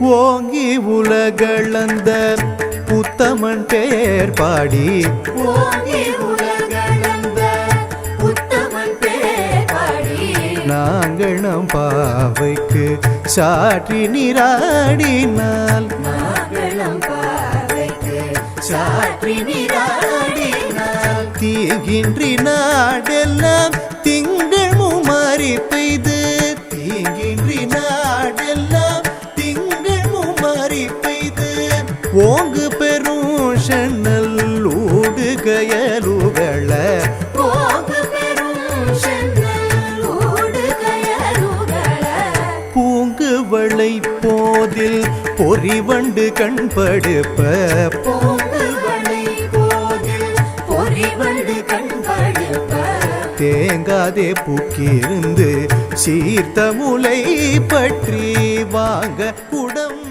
ஓங்கி உலகளந்த உத்தமன் பேர் பாடி. நாங்கள் நம் பாவைக்கு சாற்றி நீராடினால். சாற்றி நீராடினால். தீங்கின்றி நாடெல்லாம் திங்கள் ஓங்கு பெரும் சென்னல் சென்னல் ஓடுகயலுகள பூங்குவளை போதில் பொறிவண்டு கண்படுப்ப. தேங்காதே பூக்கிருந்து சீர்த்த முலை பற்றி வாங்க.